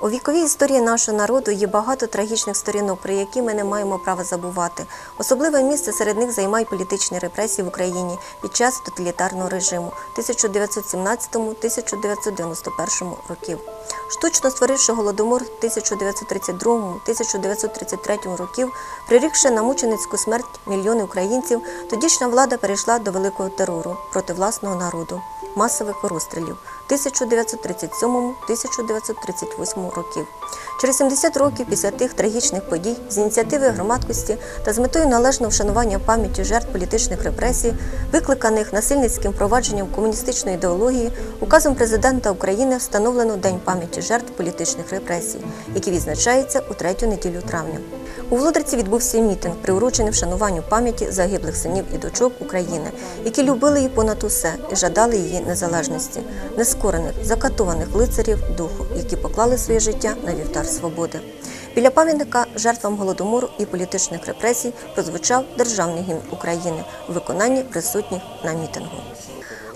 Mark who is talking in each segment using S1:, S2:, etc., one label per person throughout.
S1: У віковій історії нашого народу є багато трагічних сторінок, про які ми не маємо права забувати. Особливе місце серед них займають політичні репресії в Україні під час тоталітарного режиму 1917-1991 років. Штучно створивши голодомор 1932-1933 років, прирікши на мученицьку смерть мільйони українців, тодішня влада перейшла до великого терору проти власного народу, масових розстрілів 1937-1938 років. Через 70 років після тих трагічних подій з ініціативи громадськості та з метою належного вшанування пам'яті жертв політичних репресій, викликаних насильницьким впровадженням комуністичної ідеології, указом президента України встановлено День пам'яті жертв політичних репресій, який відзначається у третю неділю травня. У Володарці відбувся мітинг, приурочений вшануванню пам'яті загиблих синів і дочок України, які любили її понад усе і жадали її незалежності, нескорених, закатованих лицарів духу, які поклали своє життя на вівтар свободи. Біля пам'ятника жертвам голодомору і політичних репресій прозвучав державний гімн України у виконанні присутніх на мітингу.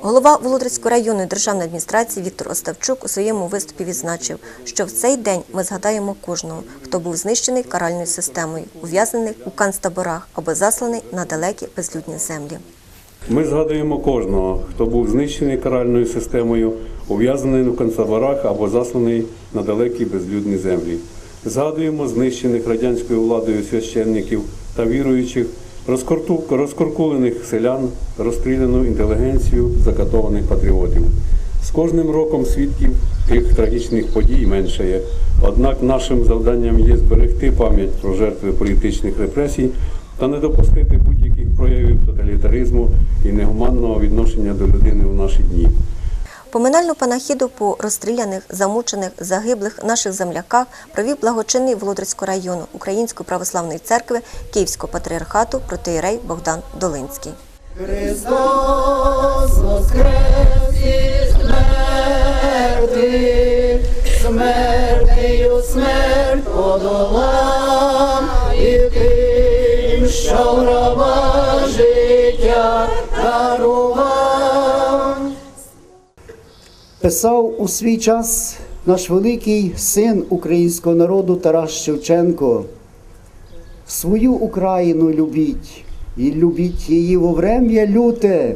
S1: Голова Володарської районної державної адміністрації Віктор Оставчук у своєму виступі відзначив, що в цей день ми згадаємо кожного, хто був знищений каральною системою, ув'язнений у канцтаборах або засланий на далекі безлюдні землі.
S2: Ми згадуємо кожного, хто був знищений каральною системою, ув'язнений у концтаборах або засланий на далекі безлюдні землі. Згадуємо знищених радянською владою священників та віруючих, розкуркулених селян, розстріляну інтелігенцію, закатованих патріотів. З кожним роком свідків тих трагічних подій меншає. Однак нашим завданням є зберегти пам'ять про жертви політичних репресій та не допустити будь-яких проявів тоталітаризму і негуманного відношення до людини в наші дні.
S1: Поминальну панахіду по розстріляних, замучених, загиблих наших земляках провів благочинний Володарського району Української православної церкви Київського патріархату протиєрей Богдан Долинський.
S3: Христос воскрес із смерти,
S4: Писав у свій час наш великий син українського народу Тарас Шевченко. Свою Україну любіть, і любіть її во врем'я люте,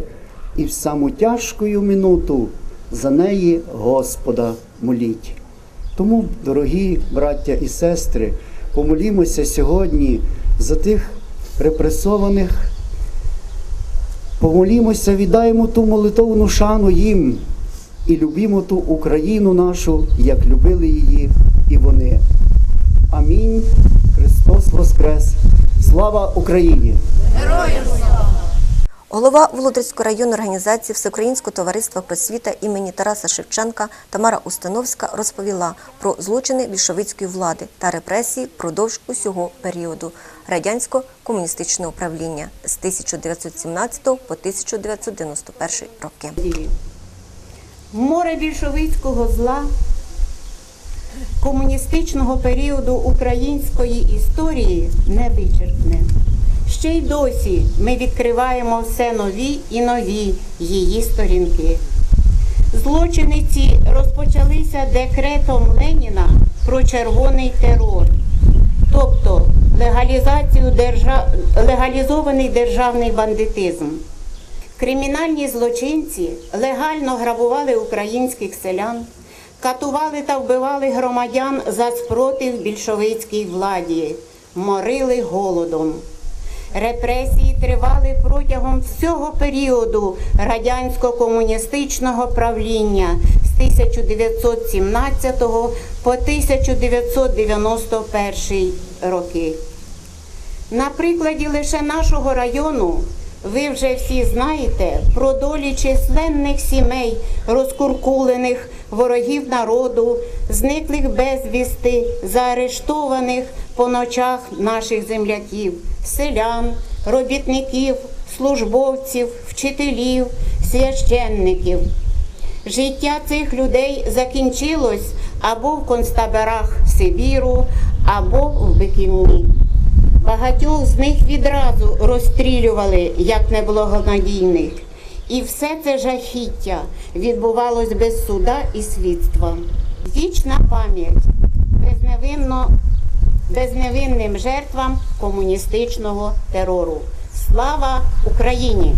S4: і в саму тяжкою минуту за неї Господа моліть. Тому, дорогі браття і сестри, помолімося сьогодні за тих репресованих Помолімося, віддаємо ту молитовну шану їм і любімо ту Україну нашу, як любили її і вони. Амінь. Христос Воскрес! Слава Україні!
S1: Героям Голова Володарської районної організації Всеукраїнського товариства просвіта імені Тараса Шевченка Тамара Установська розповіла про злочини більшовицької влади та репресії впродовж усього періоду радянського комуністичного правління з 1917 по 1991 роки.
S5: Море більшовицького зла комуністичного періоду української історії не вичерпне. Ще й досі ми відкриваємо все нові і нові її сторінки. Злочини ці розпочалися декретом Леніна про червоний терор, тобто легалізацію держа... легалізований державний бандитизм. Кримінальні злочинці легально грабували українських селян, катували та вбивали громадян за спротив більшовицькій владі, морили голодом. Репресії тривали протягом всього періоду радянсько-комуністичного правління з 1917 по 1991 роки. На прикладі лише нашого району ви вже всі знаєте про долі численних сімей, розкуркулених ворогів народу, зниклих безвісти, заарештованих по ночах наших земляків, селян, робітників, службовців, вчителів, священників. Життя цих людей закінчилось або в концтаборах Сибіру, або в Биківні. Багатьох з них відразу розстрілювали як неблагонадійних. І все це жахіття відбувалось без суда і слідства. Вічна пам'ять безневинно, безневинним жертвам комуністичного терору. Слава Україні!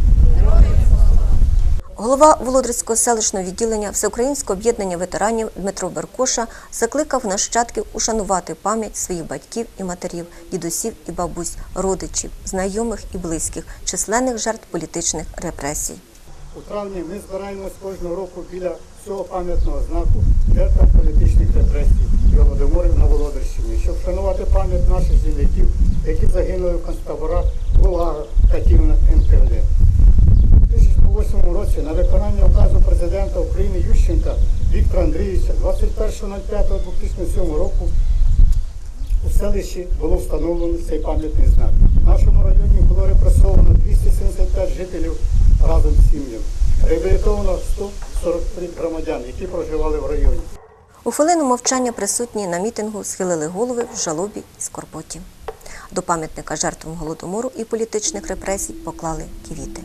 S1: Голова Володарського селищного відділення Всеукраїнського об'єднання ветеранів Дмитро Беркоша закликав нащадків ушанувати пам'ять своїх батьків і матерів, дідусів і бабусь, родичів, знайомих і близьких, численних жертв політичних репресій.
S6: У травні ми збираємось кожного року біля цього пам'ятного знаку жертвам політичних репресій Голодоморів на Володарщині, щоб вшанувати пам'ять наших земляків, які загинули в концтаборах, ГУЛАГах, катівнах НКВД. У 2008 році на виконання указу президента України Ющенка Віктора Андрійовича 21.05.2007 року у селищі було встановлено цей пам'ятний знак. В нашому районі було репресовано 275 жителів разом з сім'ями. Реабілітовано 143 громадян, які проживали в районі.
S1: У хвилину мовчання присутні на мітингу схилили голови в жалобі і скорботі. До пам'ятника жертвам голодомору і політичних репресій поклали квіти.